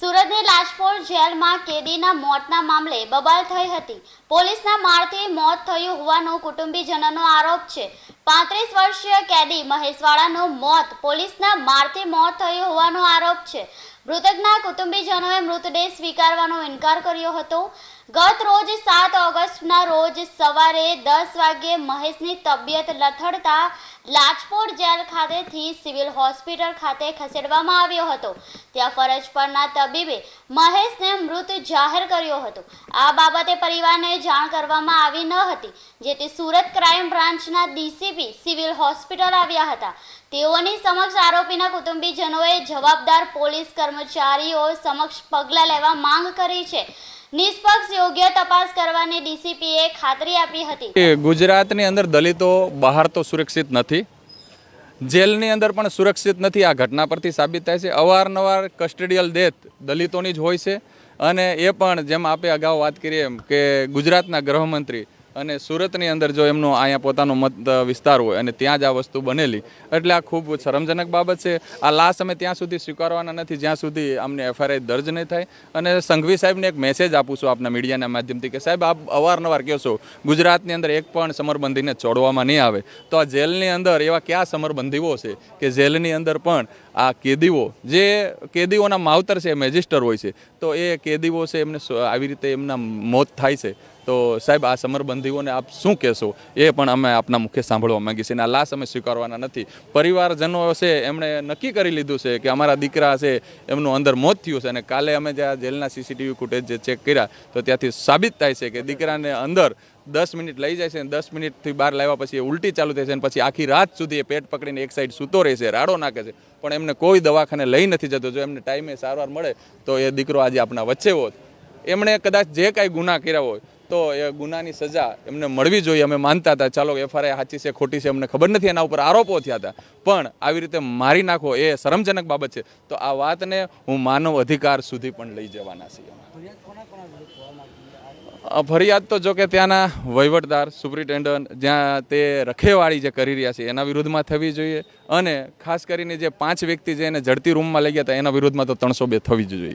સુરતની લાજપોર જેલમાં કેદીના મોતના મામલે બબાલ થઈ હતી. પોલીસના મારથી મોત થયું હોવાનો કુટુંબીજનોનો આરોપ છે. પાંત્રીસ વર્ષીય કેદી મહેશવાળાનું મોત પોલીસના મારથી મોત થયું હોવાનો આરોપ છે. મૃતકના કુટુંબીજનોએ મૃતદેહ સ્વીકારવાનો ઇનકાર કર્યો હતો. ગત રોજ સાત ઓગસ્ટના રોજ સવારે દસ વાગ્યે મહેશની તબિયત લથડતા લાજપોર જેલ ખાતેથી સિવિલ હોસ્પિટલ ખાતે ખસેડવામાં આવ્યો હતો. ત્યાં ફરજ પરના તબીબે મહેશને મૃત જાહેર કર્યો હતો. આ બાબતે પરિવારને જાણ કરવામાં આવી ન હતી, જેથી સુરત ક્રાઇમ બ્રાન્ચના ડીસીપી સિવિલ હોસ્પિટલ આવ્યા હતા. તેઓની સમક્ષ આરોપીના કુટુંબીજનોએ જવાબદાર પોલીસ કર્મચારીઓ સમક્ષ પગલાં લેવા માંગ કરી છે. નિષ્પક્ષ યોગ્ય તપાસ કરવાની ડીસીપીએ ખાતરી આપી હતી. ગુજરાતની અંદર દલિતો બહાર તો સુરક્ષિત નથી. જેલની અંદર પણ સુરક્ષિત નથી. આ ઘટના પરથી સાબિત થાય છે. અવારનવાર કસ્ટડિયલ ડેથ દલિતોની જ હોય છે. અને એ પણ જેમ આપે અગાઉ વાત કરીએ એમ કે ગુજરાતના ગૃહમંત્રી અને સુરતની અંદર જો એમનો અહીંયા પોતાનો મત વિસ્તાર હોય અને ત્યાં જ આ વસ્તુ બનેલી. એટલે આ ખૂબ શરમજનક બાબત છે. આ લાશ અમે ત્યાં સુધી સ્વીકારવાના નથી, જ્યાં સુધી અમને એફઆઈઆર દર્જ નહીં થાય. અને સંઘવી સાહેબને એક મેસેજ આપું છું આપના મીડિયાના માધ્યમથી કે, સાહેબ, આપ અવારનવાર કહો છો, ગુજરાતની અંદર એક પણ સમરબંધીને છોડવામાં નહીં આવે. તો આ જેલની અંદર એવા કયા સમરબંધીઓ છે કે જેલની અંદર પણ આ કેદીઓ, જે કેદીઓના માવતર છે, મેજિસ્ટર હોય છે, તો એ કેદીઓ છે, એમને આવી રીતે એમના મોત થાય છે. તો સાહેબ, આ સમરબંધીઓને આપ શું કહેશો? એ પણ અમે આપના મુખે સાંભળવા માંગીએ છીએ આ લાશ અમે સ્વીકારવાના નથી. પરિવારજનો છે એમણે નક્કી કરી લીધું છે કે અમારા દીકરા છે એમનું અંદર મોત થયું છે અને કાલે અમે જ્યાં જેલના સીસીટીવી ફૂટેજ જે ચેક કર્યા, તો ત્યાંથી સાબિત થાય છે કે દીકરાને અંદર દસ મિનિટ લઈ જાય છે અને દસ મિનિટથી બહાર લાવ્યા પછી એ ઉલટી ચાલુ થાય છે અને પછી આખી રાત સુધી એ પેટ પકડીને એક સાઈડ સૂતો રહે છે, રાડો નાખે છે. પણ એમને કોઈ દવાખાને લઈ નથી જતો. જો એમને ટાઈમે સારવાર મળે, તો એ દીકરો આજે આપણા વચ્ચે હોત. એમણે કદાચ જે કાંઈ ગુના કર્યા હોય, તો એ ગુનાની સજા એમને મળવી જોઈએ. અમે માનતા હતા, ચાલો એફઆરઆઈ સાચી છે, ખોટી છે, અમને ખબર નથી એના ઉપર આરોપો થયા હતા. પણ આવી રીતે મારી નાખો એ શરમજનક બાબત છે. તો આ વાતને હું માનવ અધિકાર સુધી પણ લઈ જવાના છીએ. ફરિયાદ તો જો કે ત્યાંના વહીવટદાર, સુપ્રિન્ટેન્ડન્ટ, જ્યાં તે રખેવાળી જે કરી રહ્યા છે, એના વિરુદ્ધમાં થવી જોઈએ. અને ખાસ કરીને જે પાંચ વ્યક્તિ જે એને જડતી રૂમમાં લઈ ગયા હતા, એના વિરુદ્ધમાં તો ત્રણસો બે થવી જ જોઈએ.